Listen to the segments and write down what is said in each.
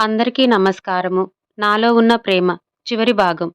అందరికీ నమస్కారము. నాలో ఉన్న ప్రేమ చివరి భాగం.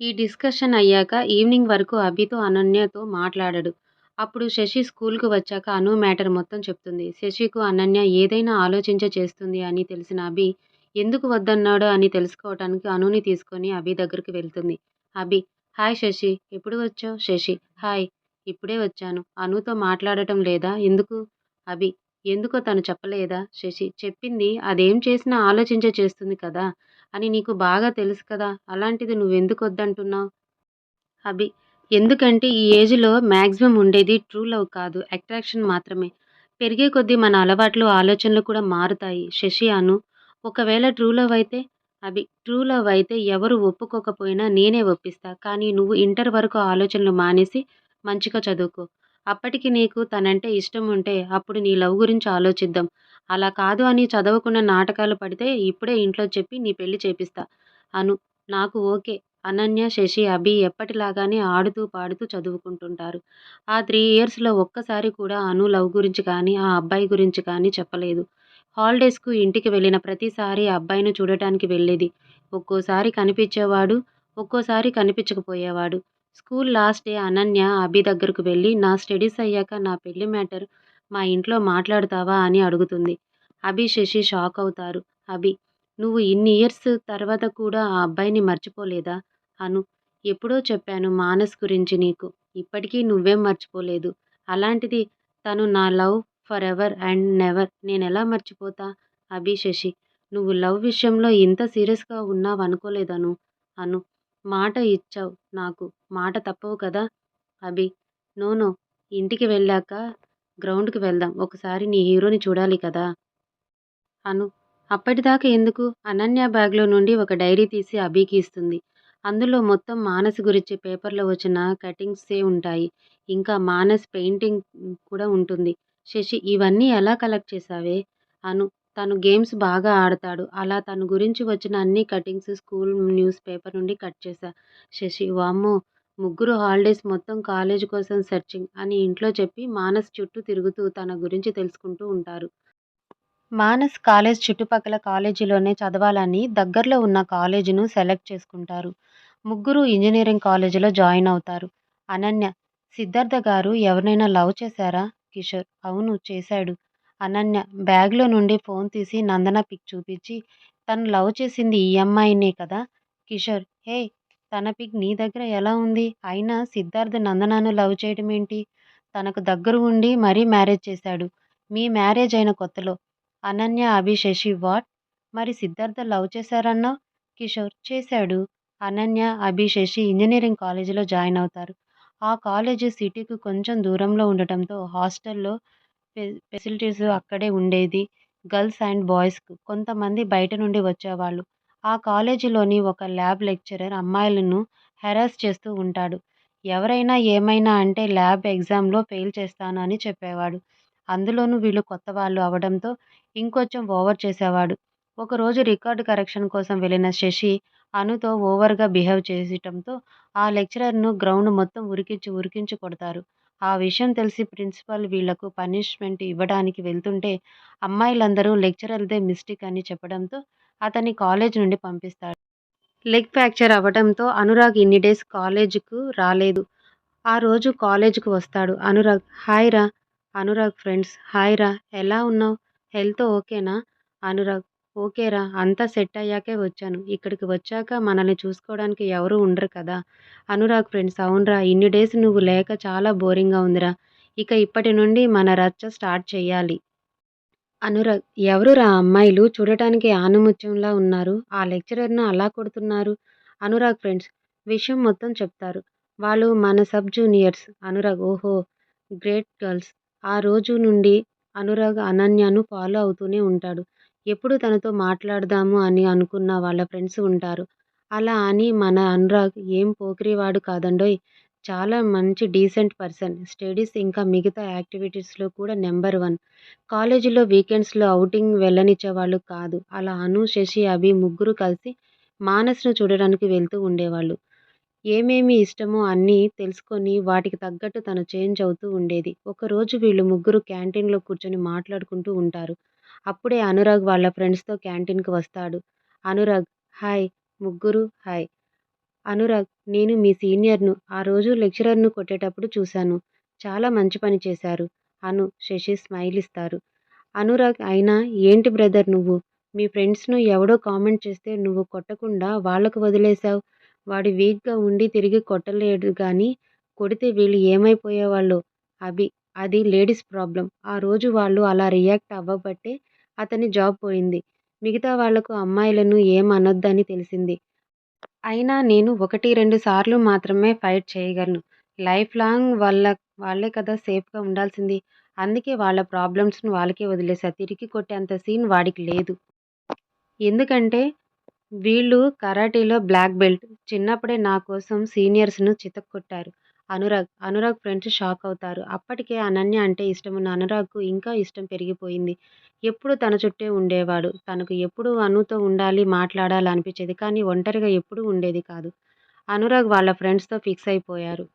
ఈ డిస్కషన్ అయ్యాక ఈవినింగ్ వరకు అభితో, అనన్యతో మాట్లాడడు. అప్పుడు శశి స్కూల్కు వచ్చాక అను మ్యాటర్ మొత్తం చెప్తుంది. శశికు అనన్య ఏదైనా ఆలోచించే చేస్తుంది అని తెలిసిన అభి ఎందుకు వద్దన్నాడో అని తెలుసుకోవటానికి అనుని తీసుకొని అభి దగ్గరికి వెళ్తుంది. అభి హాయ్ శశి ఎప్పుడు వచ్చావు శశి హాయ్ ఇప్పుడే వచ్చాను. అనుతో మాట్లాడటం లేదా? ఎందుకు? అభి ఎందుకో తను చెప్పలేదా? శశి చెప్పింది అదేం చేసినా ఆలోచించే చేస్తుంది కదా! అని నీకు బాగా తెలుసు కదా! అలాంటిది నువ్వెందుకొద్దంటున్నావ్? అభి ఎందుకంటే ఈ ఏజ్లో మ్యాక్సిమం ఉండేది ట్రూ లవ్ కాదు అట్రాక్షన్ మాత్రమే. పెరిగే కొద్దీ మన అలవాట్లు, ఆలోచనలు కూడా మారుతాయి. శశి అను ఒకవేళ ట్రూ లవ్ అయితే? అభి ట్రూ లవ్ అయితే ఎవరు ఒప్పుకోకపోయినా నేనే ఒప్పిస్తా. కానీ నువ్వు ఇంటర్ వరకు ఆలోచనలు మానేసి మంచిగా చదువుకో. అప్పటికి నీకు తనంటే ఇష్టం ఉంటే అప్పుడు నీ లవ్ గురించి ఆలోచిద్దాం. అలా కాదు అని చదవకుండా నాటకాలు పడితే ఇప్పుడే ఇంట్లో చెప్పి నీ పెళ్ళి చేపిస్తా. అను నాకు ఓకే. అనన్య, శశి, అభి ఎప్పటిలాగానే ఆడుతూ పాడుతూ చదువుకుంటుంటారు. ఆ త్రీ ఇయర్స్లో ఒక్కసారి కూడా అను లవ్ గురించి కానీ, ఆ అబ్బాయి గురించి కానీ చెప్పలేదు. హాలిడేస్కు ఇంటికి వెళ్ళిన ప్రతిసారి అబ్బాయిని చూడటానికి వెళ్ళేది. ఒక్కోసారి కనిపించేవాడు. ఒక్కోసారి కనిపించకపోయేవాడు. School last day Ananya Abhi దగ్గరకు వెళ్ళి నా స్టడీస్ అయ్యాక నా పెళ్ళి మేటర్ మా ఇంట్లో మాట్లాడతావా అని అడుగుతుంది. అభి, శశి షాక్ అవుతారు. అభి నువ్వు ఇన్ని ఇయర్స్ తర్వాత కూడా ఆ అబ్బాయిని మర్చిపోలేదా? అను ఎప్పుడో చెప్పాను మానస్ గురించి నీకు. ఇప్పటికీ నువ్వేం మర్చిపోలేదు. అలాంటిది తను నా love for ever and never నేనెలా మర్చిపోతా? అభి, శశి నువ్వు లవ్ విషయంలో ఇంత సీరియస్గా ఉన్నావు అనుకోలేదను అను మాట ఇచ్చావ్ నాకు. మాట తప్పవు కదా! అభి నో నో ఇంటికి వెళ్ళాక గ్రౌండ్కి వెళ్దాం. ఒకసారి నీ హీరోని చూడాలి కదా! అను అప్పటిదాకా ఎందుకు? అనన్య బ్యాగ్లో నుండి ఒక డైరీ తీసి అభికి ఇస్తుంది. అందులో మొత్తం మానస్ గురించి పేపర్లో వచ్చిన కటింగ్సే ఉంటాయి. ఇంకా మానస్ పెయింటింగ్ కూడా ఉంటుంది. శశి ఇవన్నీ ఎలా కలెక్ట్ చేశావే? అను తను గేమ్స్ బాగా ఆడతాడు. అలా తన గురించి వచ్చిన అన్ని కటింగ్స్ స్కూల్ న్యూస్ పేపర్ నుండి కట్ చేశా. శశి వామ్మో ముగ్గురు హాలిడేస్ మొత్తం కాలేజ్ కోసం సెర్చింగ్ అని ఇంట్లో చెప్పి మానస్ చుట్టూ తిరుగుతూ తన గురించి తెలుసుకుంటూ ఉంటారు. మానస్ కాలేజ్ చుట్టుపక్కల కాలేజీలోనే చదవాలని దగ్గరలో ఉన్న కాలేజీను సెలెక్ట్ చేసుకుంటారు. ముగ్గురు ఇంజనీరింగ్ కాలేజీలో జాయిన్ అవుతారు. అనన్య సిద్ధార్థ గారు ఎవరినైనా లవ్ చేశారా? కిషోర్ అవును చేశాడు. అనన్య బ్యాగ్లో నుండి ఫోన్ తీసి నందన పిక్ చూపించి తను లవ్ చేసింది ఈ అమ్మాయినే కదా? కిషోర్ హే తన పిక్ నీ దగ్గర ఎలా ఉంది? అయినా సిద్ధార్థ నందనను లవ్ చేయటమేంటి? తనకు దగ్గర ఉండి మరీ మ్యారేజ్ చేశాడు. మీ మ్యారేజ్ అయిన కొత్తలో. అనన్య, అభిశేషి వాట్? మరి సిద్ధార్థ లవ్ చేశారన్నావ్? కిషోర్ చేశాడు. అనన్య, అభిశేషి ఇంజనీరింగ్ కాలేజీలో జాయిన్ అవుతారు. ఆ కాలేజీ సిటీకి కొంచెం దూరంలో ఉండటంతో హాస్టల్లో ఫెసిలిటీస్ అక్కడే ఉండేది గర్ల్స్ అండ్ బాయ్స్కు కొంతమంది బయట నుండి వచ్చేవాళ్ళు. ఆ కాలేజీలోని ఒక ల్యాబ్ లెక్చరర్ అమ్మాయిలను హెరాస్ చేస్తూ ఉంటాడు. ఎవరైనా ఏమైనా అంటే ల్యాబ్ ఎగ్జామ్లో ఫెయిల్ చేస్తాను అని చెప్పేవాడు. అందులోనూ వీళ్ళు కొత్త వాళ్ళు అవడంతో ఇంకొంచెం ఓవర్ చేసేవాడు. ఒకరోజు రికార్డు కరెక్షన్ కోసం వెళ్ళిన శశి అనుతో ఓవర్గా బిహేవ్ చేయటంతో ఆ లెక్చరర్ను గ్రౌండ్ మొత్తం ఉరికించి ఉరికించి కొడతారు. ఆ విషయం తెలిసి ప్రిన్సిపాల్ వీళ్ళకు పనిష్మెంట్ ఇవ్వడానికి వెళ్తుంటే అమ్మాయిలందరూ లెక్చరర్దే మిస్టేక్ అని చెప్పడంతో అతన్ని కాలేజ్ నుండి పంపిస్తాడు. లెగ్ ఫ్రాక్చర్ అవడంతో అనురాగ్ ఇన్ని డేస్ కాలేజీకు రాలేదు. ఆ రోజు కాలేజీకి వస్తాడు. అనురాగ్ హాయ్ రా అనురాగ్ ఫ్రెండ్స్ హాయ్ రా ఎలా ఉన్నావు హెల్త్ ఓకేనా? అనురాగ్ ఓకేరా అంతా సెట్ అయ్యాకే వచ్చాను. ఇక్కడికి వచ్చాక మనల్ని చూసుకోవడానికి ఎవరూ ఉండరు కదా! అనురాగ్ ఫ్రెండ్స్ అవునరా ఇన్ని డేస్ నువ్వు లేక చాలా బోరింగ్గా ఉందిరా. ఇక ఇప్పటి నుండి మన రచ్చ స్టార్ట్ చేయాలి అనురాగ్ ఎవరురా రా అమ్మాయిలు? చూడటానికి ఆనుముత్యంలా ఉన్నారు. ఆ లెక్చరర్ను అలా కొడుతున్నారు? అనురాగ్ ఫ్రెండ్స్ విషయం మొత్తం చెప్తారు. వాళ్ళు మన సబ్ జూనియర్స్. అనురాగ్ ఓహో గ్రేట్ గర్ల్స్. ఆ రోజు నుండి అనురాగ్ అనన్యను ఫాలో అవుతూనే ఉంటాడు. ఎప్పుడు తనతో మాట్లాడదాము అని అనుకున్న వాళ్ళ ఫ్రెండ్స్ ఉంటారు. అలా అని మన అనురాగ్ ఏం పోకిరివాడు కాదండోయ్ చాలా మంచి డీసెంట్ పర్సన్. స్టడీస్ ఇంకా మిగతా యాక్టివిటీస్లో కూడా నెంబర్ వన్. కాలేజీలో వీకెండ్స్లో ఔటింగ్ వెళ్ళనిచ్చేవాళ్ళు కాదు. అలా అను, శశి, అభి ముగ్గురూ కలిసి మానసును చూడడానికి వెళ్తూ ఉండేవాళ్ళు. ఏమేమి ఇష్టమో అన్నీ తెలుసుకొని వాటికి తగ్గట్టు తను చేంజ్ అవుతూ ఉండేది. ఒకరోజు వీళ్ళు ముగ్గురూ క్యాంటీన్లో కూర్చొని మాట్లాడుకుంటూ ఉంటారు. అప్పుడే అనురాగ్ వాళ్ళ ఫ్రెండ్స్తో క్యాంటీన్కి వస్తాడు. అనురాగ్ హాయ్ ముగ్గురు హాయ్. అనురాగ్ నేను మీ సీనియర్ను ఆ రోజు లెక్చరర్ను కొట్టేటప్పుడు చూశాను. చాలా మంచి పని చేశారు. అను శశి స్మైల్ ఇస్తారు అనురాగ్ అయినా ఏంటి బ్రదర్ నువ్వు? మీ ఫ్రెండ్స్ను ఎవడో కామెంట్ చేస్తే నువ్వు కొట్టకుండా వాళ్ళకు వదిలేశావు. వాడు వీక్గా ఉండి తిరిగి కొట్టలేడు కానీ కొడితే వీళ్ళు ఏమైపోయేవాళ్ళు? అభి అది లేడీస్ ప్రాబ్లం ఆ రోజు వాళ్ళు అలా రియాక్ట్ అవ్వబట్టే అతని జాబ్ పోయింది. మిగతా వాళ్ళకు అమ్మాయిలను ఏం అనొద్దని తెలిసింది. అయినా నేను ఒకటి రెండు సార్లు మాత్రమే ఫైట్ చేయగలను. లైఫ్ లాంగ్ వాళ్ళ వాళ్ళే కదా సేఫ్గా ఉండాల్సింది. అందుకే వాళ్ళ ప్రాబ్లమ్స్ను వాళ్ళకే వదిలేసా. తిరిగి కొట్టేంత సీన్ వాడికి లేదు. ఎందుకంటే వీళ్ళు కరాటీలో బ్లాక్ బెల్ట్. చిన్నప్పుడే నా కోసం సీనియర్స్ను చితక్కొట్టారు. అనురాగ్ అనురాగ్ ఫ్రెండ్స్ షాక్ అవుతారు. అప్పటికే అనన్య అంటే ఇష్టమున్న అనురాగ్కు ఇంకా ఇష్టం పెరిగిపోయింది. ఎప్పుడు తన చుట్టే ఉండేవాడు. తనకు ఎప్పుడు అనుతో ఉండాలి మాట్లాడాలి అనిపించేది. కానీ ఒంటరిగా ఎప్పుడూ ఉండేది కాదు. అనురాగ్ వాళ్ళ ఫ్రెండ్స్తో ఫిక్స్ అయిపోయారు.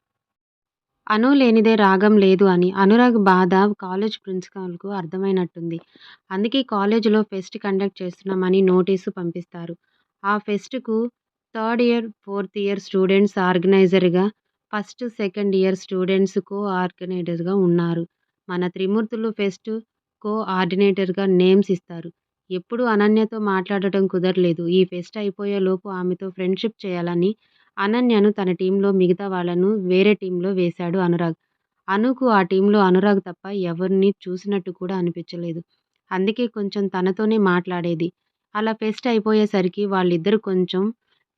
అను లేనిదే రాగం లేదు అని. అనురాగ్ బాధ కాలేజ్ ప్రిన్సిపాల్కు అర్థమైనట్టుంది. అందుకే కాలేజీలో ఫెస్ట్ కండక్ట్ చేస్తున్నామని నోటీసు పంపిస్తారు. ఆ ఫెస్ట్కు third year fourth year students ఆర్గనైజర్గా first second year students co ఆర్గనైజర్గా ఉన్నారు. మన త్రిమూర్తులు ఫెస్ట్ కో ఆర్డినేటర్గా నేమ్స్ ఇస్తారు. ఎప్పుడు అనన్యతో మాట్లాడటం కుదరలేదు. ఈ ఫెస్ట్ అయిపోయేలోపు ఆమెతో ఫ్రెండ్షిప్ చేయాలని అనన్యను తన టీంలో మిగతా వాళ్ళను వేరే టీంలో వేశాడు అనురాగ్. అనుకు ఆ టీంలో అనురాగ్ తప్ప ఎవరిని చూసినట్టు కూడా అనిపించలేదు. అందుకే కొంచెం తనతోనే మాట్లాడేది. అలా ఫెస్ట్ అయిపోయేసరికి వాళ్ళిద్దరు కొంచెం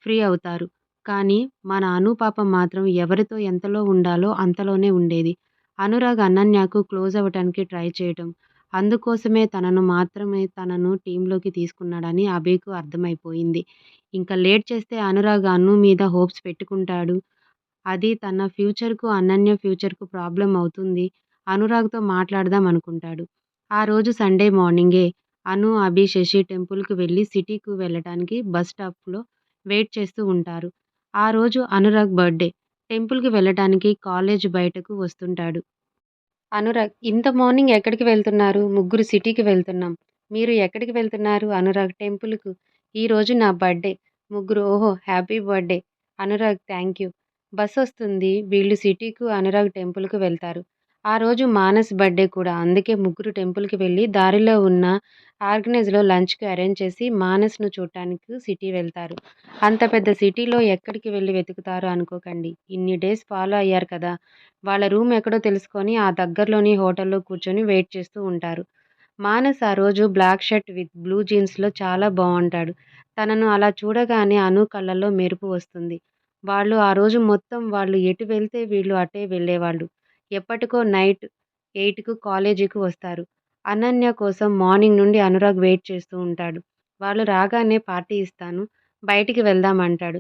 ఫ్రీ అవుతారు. కానీ మన నాను పాపం మాత్రం ఎవరితో ఎంతలో ఉండాలో అంతలోనే ఉండేది. అనురాగ్ అనన్యకు క్లోజ్ అవ్వటానికి ట్రై చేయటం. అందుకోసమే తనను మాత్రమే తనను టీంలోకి తీసుకున్నాడని అభికు అర్థమైపోయింది. ఇంకా లేట్ చేస్తే అనురాగ్ అను మీద హోప్స్ పెట్టుకుంటాడు. అది తన ఫ్యూచర్కు అనన్య ఫ్యూచర్కు ప్రాబ్లం అవుతుంది. అనురాగ్తో మాట్లాడదాం అనుకుంటాడు. ఆ రోజు సండే మార్నింగే అను అభి శశి టెంపుల్కి వెళ్ళి సిటీకు వెళ్ళటానికి బస్ స్టాప్లో వెయిట్ చేస్తూ ఉంటారు. ఆ రోజు అనురాగ్ బర్త్డే. టెంపుల్కి వెళ్ళటానికి కాలేజ్ బయటకు వస్తుంటాడు. అనురాగ్ ఇంత మార్నింగ్ ఎక్కడికి వెళ్తున్నారు? ముగ్గురు సిటీకి వెళ్తున్నాం. మీరు ఎక్కడికి వెళ్తున్నారు? అనురాగ్ టెంపుల్కు. ఈరోజు నా బర్త్డే. ముగ్గురు ఓహో happy birthday. Anurag thank you bus వస్తుంది. వీళ్ళు సిటీకు అనురాగ్ టెంపుల్కు వెళ్తారు. ఆ రోజు మానస్ బర్త్డే కూడా. అందుకే ముగ్గురు టెంపుల్కి వెళ్ళి దారిలో ఉన్న ఆర్గనైజ్లో లంచ్కి అరేంజ్ చేసి మానస్ను చూడటానికి సిటీ వెళ్తారు. అంత పెద్ద సిటీలో ఎక్కడికి వెళ్ళి వెతుకుతారు అనుకోకండి. ఇన్ని డేస్ ఫాలో అయ్యారు కదా. వాళ్ళ రూమ్ ఎక్కడో తెలుసుకొని ఆ దగ్గరలోని హోటల్లో కూర్చొని వెయిట్ చేస్తూ ఉంటారు. మానస్ ఆ రోజు బ్లాక్ షర్ట్ విత్ బ్లూ జీన్స్లో చాలా బాగుంటాడు. తనను అలా చూడగానే అను కళ్ళల్లో మెరుపు వస్తుంది. వాళ్ళు ఆ రోజు మొత్తం వాళ్ళు ఎటు వెళ్తే వీళ్ళు అటే వెళ్ళేవాళ్ళు. ఎప్పటికో నైట్ ఎయిట్కు కాలేజీకి వస్తారు. అనన్య కోసం మార్నింగ్ నుండి అనురాగ్ వెయిట్ చేస్తూ ఉంటాడు. వాళ్ళు రాగానే పార్టీ ఇస్తాను బయటికి వెళ్దాం అంటాడు.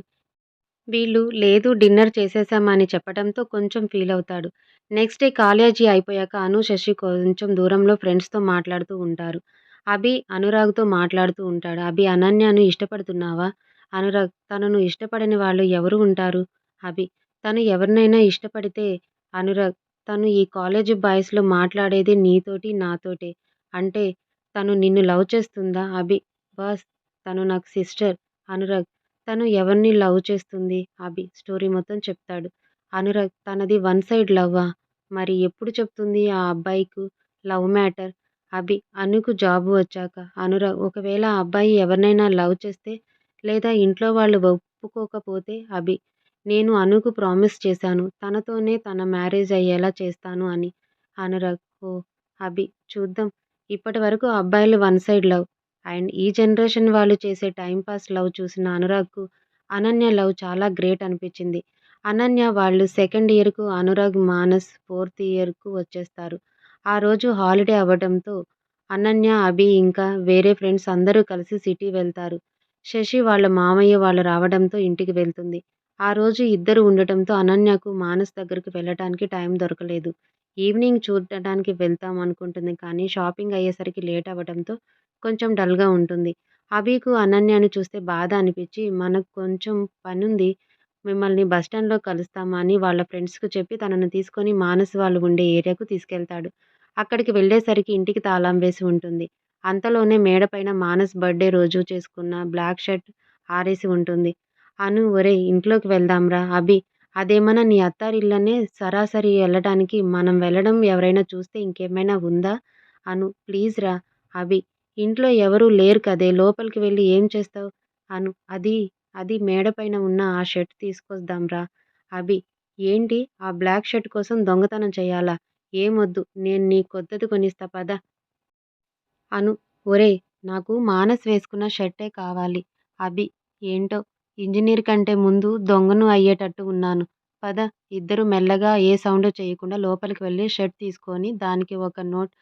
వీళ్ళు లేదు డిన్నర్ చేసేసామని చెప్పడంతో కొంచెం ఫీల్ అవుతాడు. నెక్స్ట్ డే కాలేజీ అయిపోయాక అను శశి కొంచెం దూరంలో ఫ్రెండ్స్తో మాట్లాడుతూ ఉంటారు. అభి అనురాగ్తో మాట్లాడుతూ ఉంటాడు. అభి అనన్యను ఇష్టపడుతున్నావా? అనురాగ్ తనను ఇష్టపడని వాళ్ళు ఎవరు ఉంటారు? అభి తను ఎవరినైనా ఇష్టపడితే అనురాగ్ తను ఈ కాలేజీ బాయ్స్లో మాట్లాడేది నీతోటి నాతోటే. అంటే తను నిన్ను లవ్ చేస్తుందా అభి? బాస్ తను నాకు సిస్టర్ అనురాగ్. తను ఎవరిని లవ్ చేస్తుంది అభి? స్టోరీ మొత్తం చెప్తాడు. అనురాగ్ తనది వన్ సైడ్ లవ్వా? మరి ఎప్పుడు చెప్తుంది ఆ అబ్బాయికు? Love matter? అభి అనుకు జాబ్ వచ్చాక. అనురాగ్ ఒకవేళ ఆ అబ్బాయి ఎవరినైనా లవ్ చేస్తే లేదా ఇంట్లో వాళ్ళు ఒప్పుకోకపోతే అభి నేను అనుకు ప్రామిస్ చేశాను. తనతోనే తన మ్యారేజ్ అయ్యేలా చేస్తాను అని. అనురాగ్ ఓ అభి చూద్దాం. ఇప్పటి వరకు అబ్బాయిలు వన్ సైడ్ లవ్. అండ్ ఈ జనరేషన్ వాళ్ళు చేసే టైంపాస్ లవ్ చూసిన అనురాగ్కు అనన్య లవ్ చాలా గ్రేట్ అనిపించింది. అనన్య వాళ్ళు సెకండ్ ఇయర్కు అనురాగ్ మానస్ ఫోర్త్ ఇయర్కు వచ్చేస్తారు. ఆ రోజు హాలిడే అవ్వడంతో అనన్య అభి ఇంకా వేరే ఫ్రెండ్స్ అందరూ కలిసి సిటీ వెళ్తారు. శశి వాళ్ళ మామయ్య వాళ్ళు రావడంతో ఇంటికి వెళ్తుంది. ఆ రోజు ఇద్దరు ఉండటంతో అనన్యకు మానస్ దగ్గరికి వెళ్ళటానికి టైం దొరకలేదు. ఈవినింగ్ చూడటానికి వెళ్తాం అనుకుంటుంది కానీ షాపింగ్ అయ్యేసరికి లేట్ అవ్వడంతో కొంచెం డల్గా ఉంటుంది. అభికు అనన్యను చూస్తే బాధ అనిపించి మనకు కొంచెం పనుంది మిమ్మల్ని బస్టాండ్లో కలుస్తామా అని వాళ్ళ ఫ్రెండ్స్కి చెప్పి తనను తీసుకొని మానస్ వాళ్ళు ఉండే ఏరియాకు తీసుకెళ్తాడు. అక్కడికి వెళ్ళేసరికి ఇంటికి తాళం వేసి ఉంటుంది. అంతలోనే మేడపైన మానస్ బర్త్డే రోజు చేసుకున్న బ్లాక్ షర్ట్ ఆరేసి ఉంటుంది. అను ఒరేయ్ ఇంట్లోకి వెళ్దాంరా అభి. అదేమన్నా నీ అత్తారిల్లనే సరాసరి వెళ్ళడానికి మనం వెళ్ళడం ఎవరైనా చూస్తే ఇంకేమైనా ఉందా? అను ప్లీజ్ రా అభి. ఇంట్లో ఎవరూ లేరు కదే. లోపలికి వెళ్ళి ఏం చేస్తావు? అను అది అది మేడపైన ఉన్న ఆ షర్ట్ తీసుకొద్దాంరా అభి. ఏంటి? ఆ బ్లాక్ షర్ట్ కోసం దొంగతనం చేయాలా? ఏమొద్దు. నేను నీ కొత్తది కొనిస్తా పద. అను ఒరే నాకు మానస్ వేసుకున్న షర్టే కావాలి. అభి. ఏంటో? ఇంజనీర్ కంటే ముందు దొంగను అయ్యేటట్టు ఉన్నాను. పద ఇద్దరూ మెల్లగా ఏ సౌండ్ చేయకుండా లోపలికి వెళ్ళి షర్ట్ తీసుకొని దానికి ఒక నోట్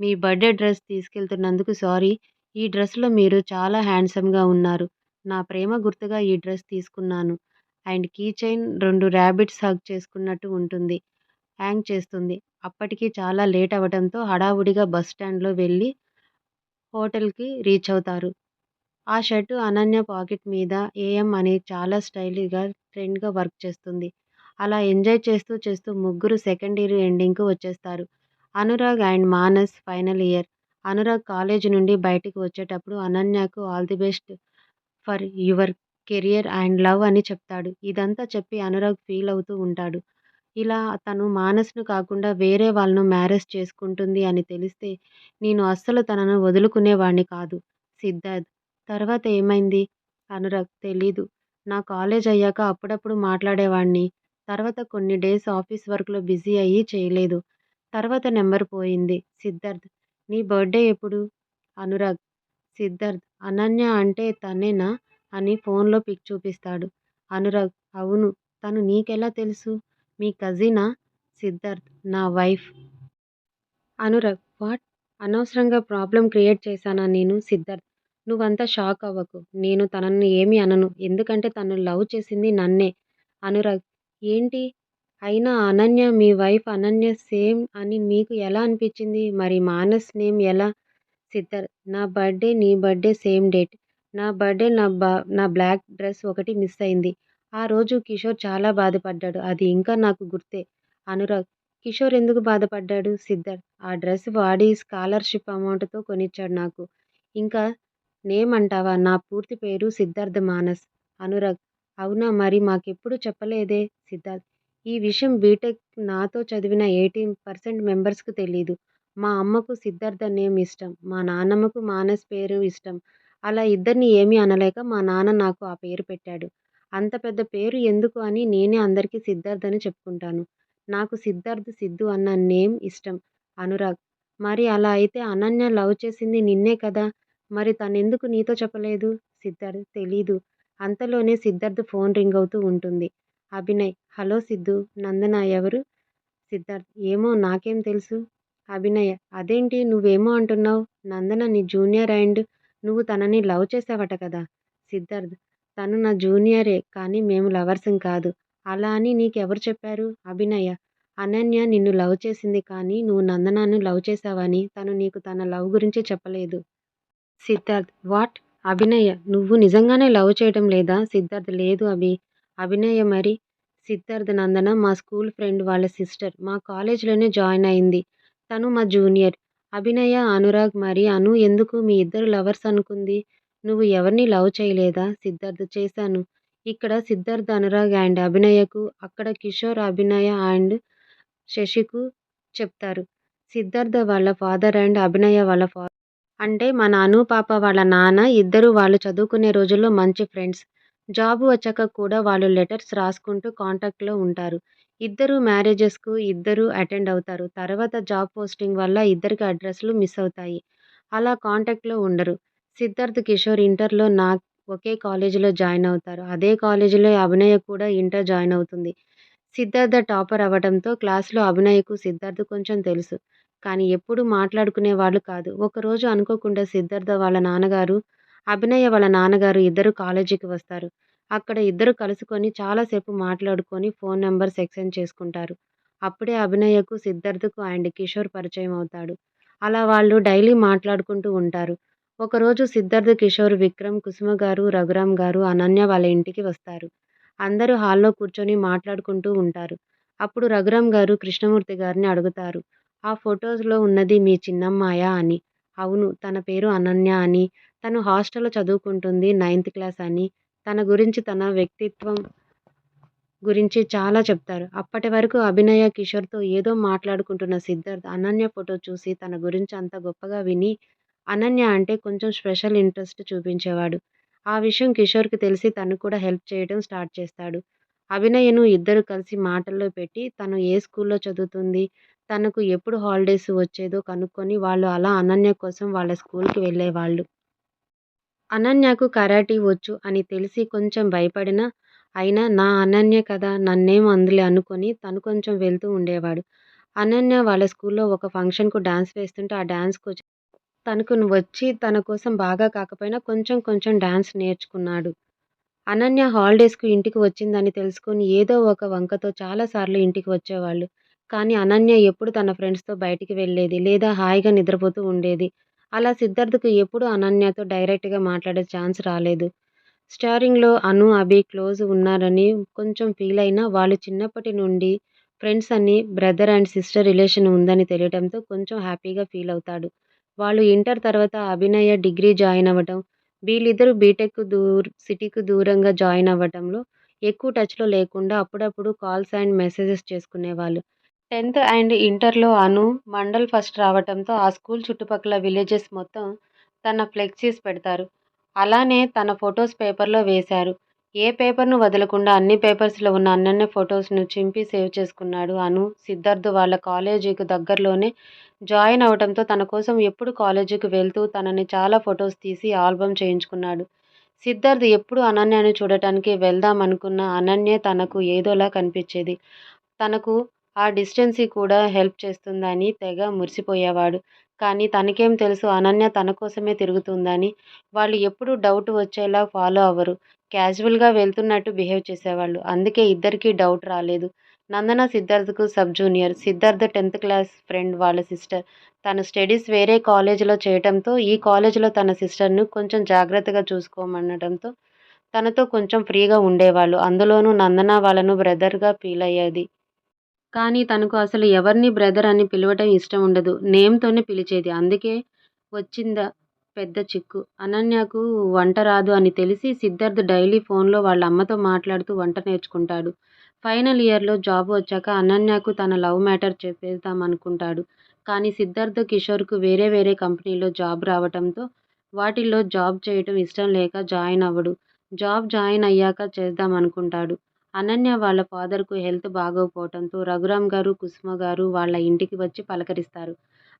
మీ బర్త్డే డ్రెస్ తీసుకెళ్తున్నందుకు సారీ. ఈ డ్రెస్లో మీరు చాలా హ్యాండ్సమ్గా ఉన్నారు. నా ప్రేమ గుర్తుగా ఈ డ్రెస్ తీసుకున్నాను. అండ్ కీ చైన్ రెండు రాబిట్స్ హగ్ చేసుకున్నట్టు ఉంటుంది. హ్యాంగ్ చేస్తుంది. అప్పటికి చాలా లేట్ అవటంతో హడావుడిగా బస్ స్టాండ్లో వెళ్ళి హోటల్కి రీచ్ అవుతారు. ఆ షర్టు అనన్య పాకెట్ మీద ఏఎం అని చాలా స్టైల్ ట్రెండ్గా వర్క్ చేస్తుంది. అలా ఎంజాయ్ చేస్తూ చేస్తూ ముగ్గురు సెకండ్ ఇయర్ ఎండింగ్కు వచ్చేస్తారు. Anurag and Manas final year. Anurag college నుండి బయటికి వచ్చేటప్పుడు అనన్యకు all the best for your career and love అని చెప్తాడు. ఇదంతా చెప్పి అనురాగ్ ఫీల్ అవుతూ ఉంటాడు. ఇలా తను మానస్ను కాకుండా వేరే వాళ్ళను మ్యారేజ్ చేసుకుంటుంది అని తెలిస్తే నేను అస్సలు తనను వదులుకునేవాడిని కాదు. సిద్ధార్థ్ తర్వాత ఏమైంది? అనురాగ్ తెలీదు. నా కాలేజ్ అయ్యాక అప్పుడప్పుడు మాట్లాడేవాణ్ణి. తర్వాత కొన్ని డేస్ ఆఫీస్ వర్క్లో బిజీ అయి చేయలేదు. తర్వాత నెంబర్ పోయింది. సిద్ధార్థ్ నీ బర్త్డే ఎప్పుడు? అనురాగ్ సిద్ధార్థ్ అనన్య అంటే తనేనా అని ఫోన్లో పిక్ చూపిస్తాడు. అనురాగ్ అవును. తను నీకెలా తెలుసు? మీ కజినా? సిద్ధార్థ్ నా వైఫ్. అనురాగ్ వాట్? అనవసరంగా ప్రాబ్లమ్ క్రియేట్ చేశానా నేను? సిద్ధార్థ్ నువ్వంత షాక్ అవ్వకు. నేను తనని ఏమీ అనను. ఎందుకంటే తను లవ్ చేసింది నన్నే. అనురాగ్ ఏంటి? అయినా అనన్య మీ వైఫ్ అనన్య సేమ్ అని మీకు ఎలా అనిపించింది? మరి మానస్ నేమ్ ఎలా? సిద్ధార్థ్ నా బర్త్డే నీ బర్త్డే సేమ్ డేట్. నా బర్త్డే నా బా నా బ్లాక్ డ్రెస్ ఒకటి మిస్ అయింది. ఆ రోజు కిషోర్ చాలా బాధపడ్డాడు. అది ఇంకా నాకు గుర్తే. అనురాగ్ కిషోర్ ఎందుకు బాధపడ్డాడు? సిద్ధార్థ్ ఆ డ్రెస్ వాడి స్కాలర్షిప్ అమౌంట్తో కొనిచ్చాడు నాకు. ఇంకా నేమ్ అంటావా నా పూర్తి పేరు సిద్ధార్థ్ మానస్. అనురాగ్ అవునా మరి మాకెప్పుడు చెప్పలేదే? సిద్ధార్థ్ ఈ విషయం బీటెక్ నాతో చదివిన ఎయిటీ పర్సెంట్ మెంబర్స్కు తెలీదు. మా అమ్మకు సిద్ధార్థ నేమ్ ఇష్టం. మా నాన్నమ్మకు మానస్ పేరు ఇష్టం. అలా ఇద్దరిని ఏమీ అనలేక మా నాన్న నాకు ఆ పేరు పెట్టాడు. అంత పెద్ద పేరు ఎందుకు అని నేనే అందరికీ సిద్ధార్థ్ అని చెప్పుకుంటాను. నాకు సిద్ధార్థ్ సిద్ధు అన్న నేమ్ ఇష్టం. అనురాగ్ మరి అలా అయితే అనన్య లవ్ చేసింది నిన్నే కదా? మరి తనెందుకు నీతో చెప్పలేదు? సిద్ధార్థ్ తెలీదు. అంతలోనే సిద్ధార్థ్ ఫోన్ రింగ్ అవుతూ ఉంటుంది. అభినయ్ హలో సిద్దూ నందన ఎవరు? సిద్ధార్థ్ ఏమో నాకేం తెలుసు? అభినయ అదేంటి నువ్వేమో అంటున్నావ్? నందన నీ జూనియర్ అండ్ నువ్వు తనని లవ్ చేశావట కదా? సిద్ధార్థ్ తను నా జూనియరే కానీ మేము లవర్సం కాదు. అలా అని నీకెవరు చెప్పారు? అభినయ అనన్య నిన్ను లవ్ చేసింది కానీ నువ్వు నందనను లవ్ చేశావని తను నీకు తన లవ్ గురించి చెప్పలేదు. సిద్ధార్థ్ వాట్? అభినయ నువ్వు నిజంగానే లవ్ చేయడం లేదా? సిద్ధార్థ్ లేదు అభి. అభినయ మరి? సిద్ధార్థ్ నందన మా స్కూల్ ఫ్రెండ్ వాళ్ళ సిస్టర్. మా కాలేజీలోనే జాయిన్ అయింది. తను మా జూనియర్. అభినయ అనురాగ్ మరి అను ఎందుకు మీ ఇద్దరు లవర్స్ అనుకుంది? నువ్వు ఎవరిని లవ్ చేయలేదా? సిద్ధార్థ్ చేశాను. ఇక్కడ సిద్ధార్థ్ అనురాగ్ అండ్ అభినయకు, అక్కడ కిషోర్ అభినయ అండ్ శశికు చెప్తారు. సిద్ధార్థ వాళ్ళ ఫాదర్ అండ్ అభినయ వాళ్ళ ఫాదర్. అంటే మన నాను పాప వాళ్ళ నాన్న ఇద్దరూ వాళ్ళు చదువుకునే రోజుల్లో మంచి ఫ్రెండ్స్. జాబ్ వచ్చాక కూడా వాళ్ళు లెటర్స్ రాసుకుంటూ కాంటాక్ట్లో ఉంటారు. ఇద్దరూ మ్యారేజెస్కు ఇద్దరు ఇద్దరూ అటెండ్ అవుతారు. తర్వాత జాబ్ పోస్టింగ్ వల్ల ఇద్దరికి అడ్రస్లు మిస్ అవుతాయి. అలా కాంటాక్ట్లో ఉండరు. సిద్ధార్థ్ కిషోర్ ఇంటర్లో నా ఒకే కాలేజీలో జాయిన్ అవుతారు. అదే కాలేజీలో అభినయ కూడా ఇంటర్ జాయిన్ అవుతుంది. సిద్ధార్థ టాపర్ అవటంతో క్లాసులో అభినయకు సిద్ధార్థ్ కొంచెం తెలుసు. కానీ ఎప్పుడూ మాట్లాడుకునేవాళ్ళు కాదు. ఒకరోజు అనుకోకుండా సిద్ధార్థ వాళ్ళ నాన్నగారు, అభినయ వాళ్ళ నాన్నగారు ఇద్దరు కాలేజీకి వస్తారు. అక్కడ ఇద్దరు కలుసుకొని చాలాసేపు మాట్లాడుకొని ఫోన్ నెంబర్స్ ఎక్స్చేంజ్ చేసుకుంటారు. అప్పుడే అభినయకు సిద్ధార్థకు అండ్ కిషోర్ పరిచయం అవుతాడు. అలా వాళ్ళు డైలీ మాట్లాడుకుంటూ ఉంటారు. ఒకరోజు సిద్ధార్థ కిషోర్, విక్రమ్, కుసుమ గారు రఘురామ్ గారు అనన్య వాళ్ళ ఇంటికి వస్తారు. అందరూ హాల్లో కూర్చొని మాట్లాడుకుంటూ ఉంటారు. అప్పుడు రఘురామ్ గారు కృష్ణమూర్తి గారిని అడుగుతారు. ఆ ఫొటోస్లో ఉన్నది మీ చిన్నమ్మాయా అని. అవును. తన పేరు అనన్య అని, తను హాస్టల్‌లో చదువుకుంటుంది నైన్త్ క్లాస్ అని, తన గురించి తన వ్యక్తిత్వం గురించి చాలా చెప్తారు. అప్పటి వరకు అభినయ, కిషోర్‌తో ఏదో మాట్లాడుకుంటున్న సిద్ధార్థ్ అనన్య ఫోటో చూసి తన గురించి అంత గొప్పగా విని, అనన్య అంటే కొంచెం స్పెషల్ ఇంట్రెస్ట్ చూపించేవాడు. ఆ విషయం కిషోర్‌కి తెలిసి తను కూడా హెల్ప్ చేయడం స్టార్ట్ చేస్తాడు. అభినయను ఇద్దరు కలిసి మాటల్లో పెట్టి తను ఏ స్కూల్‌లో చదువుతుంది, తనకు ఎప్పుడు హాలిడేస్ వచ్చేదో కనుక్కొని వాళ్ళు అలా అనన్య కోసం వాళ్ళ స్కూల్‌కి వెళ్ళేవాళ్ళు. అనన్యకు కరాటే వచ్చు అని తెలిసి కొంచెం భయపడినా, అయినా నా అనన్య కదా నన్నేం అందులే అనుకొని తను కొంచెం వెళ్తూ ఉండేవాడు. అనన్య వాళ్ళ స్కూల్‌లో ఒక ఫంక్షన్‌కు డాన్స్ వేస్తుంటే ఆ డాన్స్‌కు తనకు వచ్చి తన కోసం బాగా కాకపోయినా కొంచెం కొంచెం డాన్స్ నేర్చుకున్నాడు. అనన్య హాలిడేస్‌కు ఇంటికి వచ్చిందని తెలుసుకొని ఏదో ఒక వంకతో చాలా సార్లు ఇంటికి వచ్చేవాళ్ళు. కానీ అనన్య ఎప్పుడు తన ఫ్రెండ్స్‌తో బయటికి వెళ్ళేది లేదా హాయిగా నిద్రపోతూ ఉండేది. అలా సిద్ధార్థ్‌కు ఎప్పుడు అనన్యతో డైరెక్ట్‌గా మాట్లాడే ఛాన్స్ రాలేదు. స్టారింగ్లో అను, అభి క్లోజ్ ఉన్నారని కొంచెం ఫీల్ అయినా వాళ్ళు చిన్నప్పటి నుండి ఫ్రెండ్స్ అని బ్రదర్ అండ్ సిస్టర్ రిలేషన్ ఉందని తెలియడంతో కొంచెం హ్యాపీగా ఫీల్ అవుతాడు. వాళ్ళు ఇంటర్ తర్వాత అభినయ డిగ్రీ జాయిన్ అవ్వటం, వీళ్ళిద్దరూ బీటెక్ దూర్ సిటీకు దూరంగా జాయిన్ అవ్వటంలో ఎక్కువ టచ్‌లో లేకుండా అప్పుడప్పుడు కాల్స్ అండ్ మెసేజెస్ చేసుకునేవాళ్ళు. టెన్త్ అండ్ ఇంటర్‌లో అను మండల్ ఫస్ట్ రావటంతో ఆ స్కూల్ చుట్టుపక్కల విలేజెస్ మొత్తం తన ఫ్లెక్సీస్ పెడతారు. అలానే తన ఫొటోస్ పేపర్‌లో వేశారు. ఏ పేపర్‌ను వదలకుండా అన్ని పేపర్స్‌లో ఉన్న అనన్య ఫొటోస్‌ను చింపి సేవ్ చేసుకున్నాడు అను. సిద్ధార్థ్ వాళ్ళ కాలేజీకి దగ్గరలోనే జాయిన్ అవ్వటంతో తన కోసం ఎప్పుడు కాలేజీకి వెళ్తూ తనని చాలా ఫొటోస్ తీసి ఆల్బమ్ చేయించుకున్నాడు. సిద్ధార్థ్ ఎప్పుడు అనన్యను చూడటానికి వెళ్దాం అనుకున్న అనన్యే తనకు ఏదోలా కనిపించేది. తనకు ఆ డిస్టెన్సీ కూడా హెల్ప్ చేస్తుందని తెగ మురిసిపోయేవాడు. కానీ తనకేం తెలుసు అనన్య తన కోసమే తిరుగుతుందని. వాళ్ళు ఎప్పుడూ డౌట్ వచ్చేలా ఫాలో అవ్వరు. క్యాజువల్‌గా వెళ్తున్నట్టు బిహేవ్ చేసేవాళ్ళు. అందుకే ఇద్దరికీ డౌట్ రాలేదు. Nandana సిద్ధార్థ్‌కు sub junior. Siddharth tenth class friend వాళ్ళ సిస్టర్. తన స్టడీస్ వేరే కాలేజీలో చేయటంతో ఈ కాలేజీలో తన సిస్టర్‌ను కొంచెం జాగ్రత్తగా చూసుకోమనడంతో తనతో కొంచెం ఫ్రీగా ఉండేవాళ్ళు. అందులోనూ నందన వాళ్ళను బ్రదర్‌గా ఫీల్ అయ్యేది కానీ తనకు అసలు ఎవరిని బ్రదర్ అని పిలవటం ఇష్టం ఉండదు. నేమ్‌తోనే పిలిచేది. అందుకే వచ్చిందా పెద్ద చిక్కు. అనన్యకు వంట రాదు అని తెలిసి సిద్ధార్థ్ డైలీ ఫోన్‌లో వాళ్ళ అమ్మతో మాట్లాడుతూ వంట నేర్చుకుంటాడు. ఫైనల్ ఇయర్‌లో జాబ్ వచ్చాక అనన్యకు తన లవ్ మ్యాటర్ చెప్పేద్దామనుకుంటాడు. కానీ సిద్ధార్థ్, కిషోర్‌కు వేరే వేరే కంపెనీలో జాబ్ రావడంతో వాటిల్లో జాబ్ చేయటం ఇష్టం లేక జాయిన్ అవ్వడు. జాబ్ జాయిన్ అయ్యాక చేద్దామనుకుంటాడు. అనన్య వాళ్ళ ఫాదర్‌కు హెల్త్ బాగోకపోవడంతో రఘురామ్ గారు, కుసుమ గారు వాళ్ళ ఇంటికి వచ్చి పలకరిస్తారు.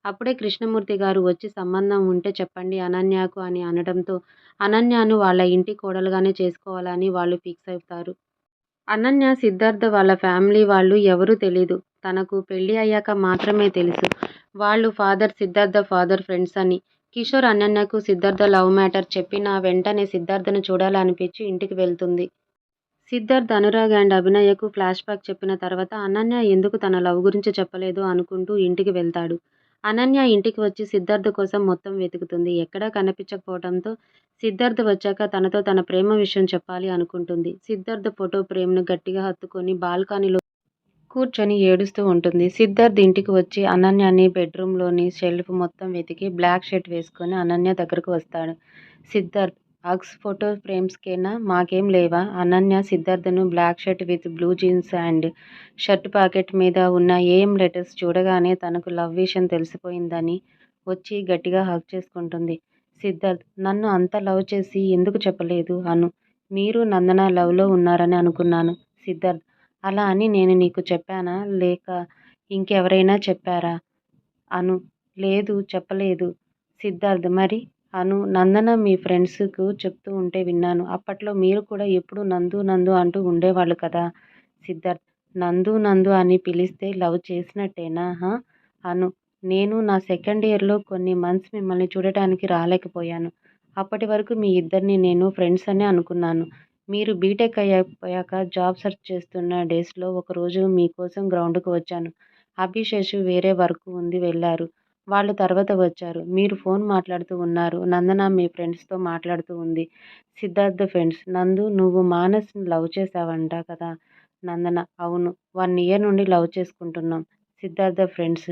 అప్పుడే కృష్ణమూర్తి గారు వచ్చి సంబంధం ఉంటే చెప్పండి అనన్యకు అని అనడంతో అనన్యను వాళ్ళ ఇంటి కోడలుగానే చేసుకోవాలని వాళ్ళు ఫిక్స్ అవుతారు. అనన్య, సిద్ధార్థ వాళ్ళ ఫ్యామిలీ వాళ్ళు ఎవరూ తెలీదు. తనకు పెళ్ళి అయ్యాక మాత్రమే తెలుసు. వాళ్ళు ఫాదర్, సిద్ధార్థ ఫాదర్ ఫ్రెండ్స్ అని. కిషోర్ అనన్యకు సిద్ధార్థ లవ్ మ్యాటర్ చెప్పిన వెంటనే సిద్ధార్థను చూడాలనిపించి ఇంటికి వెళ్తుంది. సిద్ధార్థ్, అనురాగ్ అండ్ అభినయకు ఫ్లాష్‌బ్యాక్ చెప్పిన తర్వాత అనన్య ఎందుకు తన లవ్ గురించి చెప్పలేదు అనుకుంటూ ఇంటికి వెళ్తాడు. అనన్య ఇంటికి వచ్చి సిద్ధార్థ్ కోసం మొత్తం వెతుకుతుంది. ఎక్కడా కనిపించకపోవటంతో సిద్ధార్థ్ వచ్చాక తనతో తన ప్రేమ విషయం చెప్పాలి అనుకుంటుంది. సిద్ధార్థ్ ఫోటో ఫ్రేమ్‌ను గట్టిగా హత్తుకొని బాల్కనీలో కూర్చొని ఏడుస్తూ ఉంటుంది. సిద్ధార్థ్ ఇంటికి వచ్చి అనన్యని బెడ్రూమ్‌లోని షెల్ఫ్ మొత్తం వెతికి బ్లాక్ షర్ట్ వేసుకొని అనన్య దగ్గరకు వస్తాడు. సిద్ధార్థ్ అగ్స్ ఫోటో ఫ్రేమ్స్‌కేనా మాకేం లేవా? Ananya సిద్ధార్థను black shirt with blue jeans and shirt pocket మీద ఉన్న ఏఎం లెటర్స్ చూడగానే తనకు లవ్ విషయం తెలిసిపోయిందని వచ్చి గట్టిగా హగ్ చేసుకుంటుంది. సిద్ధార్థ్ నన్ను అంత లవ్ చేసి ఎందుకు చెప్పలేదు అను. మీరు నందన లవ్‌లో ఉన్నారని అనుకున్నాను. సిద్ధార్థ్ అలా అని నేను నీకు చెప్పానా? లేక ఇంకెవరైనా చెప్పారా? అను లేదు చెప్పలేదు. సిద్ధార్థ్ మరి? అను నందన మీ ఫ్రెండ్స్‌కు చెప్తూ ఉంటే విన్నాను. అప్పట్లో మీరు కూడా ఎప్పుడు నందు నందు అంటూ ఉండేవాళ్ళు కదా? సిద్ధార్థ్ నందు నందు అని పిలిస్తే లవ్ చేసినట్టేనా అను నేను నా సెకండ్ ఇయర్‌లో కొన్ని మంత్స్ మిమ్మల్ని చూడటానికి రాలేకపోయాను. అప్పటి వరకు మీ ఇద్దరిని నేను ఫ్రెండ్స్ అనే అనుకున్నాను. మీరు బీటెక్ అయిపోయాక జాబ్ సెర్చ్ చేస్తున్న డేస్‌లో ఒకరోజు మీ కోసం గ్రౌండ్‌కు వచ్చాను. అభిశేషు వేరే వర్క్ ఉంది వెళ్ళారు వాళ్ళు తర్వాత వచ్చారు. మీరు ఫోన్ మాట్లాడుతూ ఉన్నారు. నందన మీ ఫ్రెండ్స్‌తో మాట్లాడుతూ ఉంది. సిద్ధార్థ ఫ్రెండ్స్ నందు నువ్వు మానస్‌ని లవ్ చేసావంట కదా? నందన అవును. వన్ ఇయర్ నుండి లవ్ చేసుకుంటున్నాం. Siddhartha friends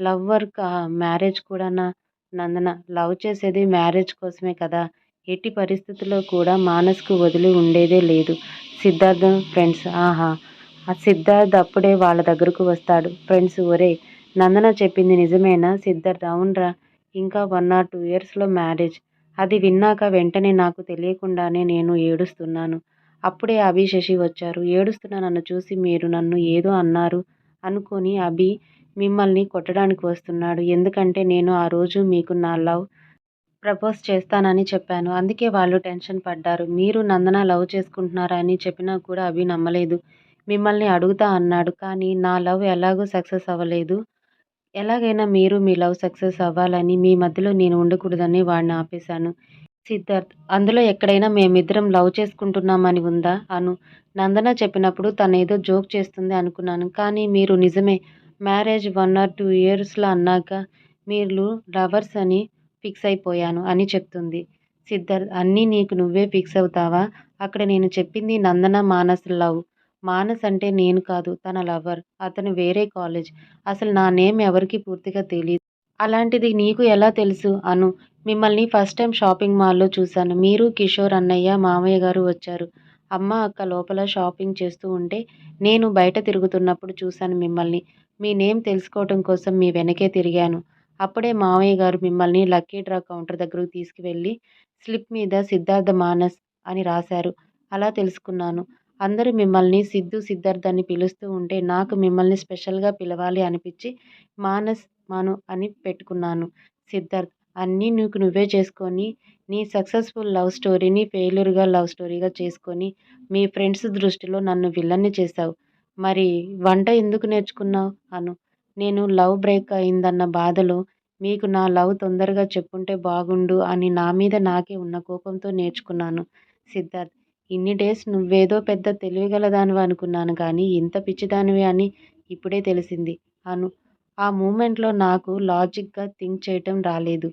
love work marriage కూడానా? నందన లవ్ చేసేది మ్యారేజ్ కోసమే కదా ఎట్టి పరిస్థితుల్లో కూడా మానస్కు వదిలి ఉండేదే లేదు సిద్ధార్థ ఫ్రెండ్స్ ఆహా ఆ సిద్ధార్థ్ అప్పుడే వాళ్ళ దగ్గరకు వస్తాడు ఫ్రెండ్స్ ఒరే నందన చెప్పింది నిజమేనా? సిద్ధార్థ్ అవునరా. ఇంకా వన్ ఆర్ టూ ఇయర్స్లో మ్యారేజ్. అది విన్నాక వెంటనే నాకు తెలియకుండానే నేను ఏడుస్తున్నాను. అప్పుడే అభి శశి వచ్చారు. ఏడుస్తున్న నన్ను చూసి మీరు నన్ను ఏదో అన్నారు అనుకొని అభి మిమ్మల్ని కొట్టడానికి వస్తున్నాడు. ఎందుకంటే నేను ఆ రోజు మీకు నా లవ్ ప్రపోజ్ చేస్తానని చెప్పాను. అందుకే వాళ్ళు టెన్షన్ పడ్డారు. మీరు నందన లవ్ చేసుకుంటున్నారా అని చెప్పినా కూడా అభి నమ్మలేదు. మిమ్మల్ని అడుగుతా అన్నాడు. కానీ నా లవ్ ఎలాగో సక్సెస్ అవ్వలేదు. ఎలాగైనా మీరు మీ లవ్ సక్సెస్ అవ్వాలని మీ మధ్యలో నేను ఉండకూడదని వాడిని ఆపేశాను. సిద్ధార్థ్ అందులో ఎక్కడైనా మేమిద్దరం లవ్ చేసుకుంటున్నామని ఉందా? అను. నందన చెప్పినప్పుడు తనేదో జోక్ చేస్తుంది అనుకున్నాను. కానీ మీరు నిజమే మ్యారేజ్ వన్ ఆర్ టూ ఇయర్స్లో అన్నాక మీరు లవర్స్ అని ఫిక్స్ అయిపోయాను అని చెప్తుంది. సిద్ధార్థ్ అన్నీ నీకు నువ్వే ఫిక్స్ అవుతావా? అక్కడ నేను చెప్పింది నందన మానస్ లవ్. మానస్ అంటే నేను కాదు తన లవర్ అతను వేరే కాలేజ్. అసలు నా నేమ్ ఎవరికి పూర్తిగా తెలియదు అలాంటిది నీకు ఎలా తెలుసు? అను. మిమ్మల్ని ఫస్ట్ టైం షాపింగ్ మాల్లో చూశాను. మీరు కిషోర్ అన్నయ్య మామయ్య గారు వచ్చారు. అమ్మ అక్క లోపల షాపింగ్ చేస్తూ ఉంటే నేను బయట తిరుగుతున్నప్పుడు చూశాను మిమ్మల్ని. మీ నేమ్ తెలుసుకోవటం కోసం మీ వెనకే తిరిగాను. అప్పుడే మామయ్య గారు మిమ్మల్ని లక్కీ డ్రా కౌంటర్ దగ్గరకు తీసుకువెళ్ళి స్లిప్ మీద సిద్ధార్థ మానస్ అని రాశారు. అలా తెలుసుకున్నాను. అందరూ మిమ్మల్ని సిద్ధు సిద్ధార్థ్ అని పిలుస్తూ ఉంటే నాకు మిమ్మల్ని స్పెషల్గా పిలవాలి అనిపించి మానస్ మను అని పెట్టుకున్నాను. సిద్ధార్థ్ అన్నీ నీకు నువ్వే చేసుకొని నీ సక్సెస్ఫుల్ లవ్ స్టోరీని ఫెయిల్యూర్గా లవ్ స్టోరీగా చేసుకొని మీ ఫ్రెండ్స్ దృష్టిలో నన్ను విల్లన్ని చేశావు. మరి వంట ఎందుకు నేర్చుకున్నావు? అను. నేను లవ్ బ్రేక్ అయిందన్న బాధలో మీకు నా లవ్ తొందరగా చెప్పుంటే బాగుండు అని నా మీద నాకే ఉన్న కోపంతో నేర్చుకున్నాను. సిద్ధార్థ్ ఇన్ని డేస్ నువ్వేదో పెద్ద తెలివిగలదానివి అనుకున్నాను కానీ ఇంత పిచ్చిదానివి అని ఇప్పుడే తెలిసింది. అను ఆ మూమెంట్లో నాకు లాజిక్గా థింక్ చేయటం రాలేదు.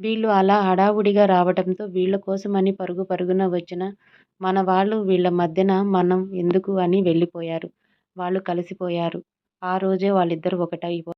వీళ్ళు అలా హడావుడిగా రావడంతో వీళ్ళ కోసమని పరుగు పరుగున వచ్చిన మన వాళ్ళు వీళ్ళ మధ్యన మనం ఎందుకు అని వెళ్ళిపోయారు. వాళ్ళు కలిసిపోయారు. ఆ రోజే వాళ్ళిద్దరు ఒకటైపో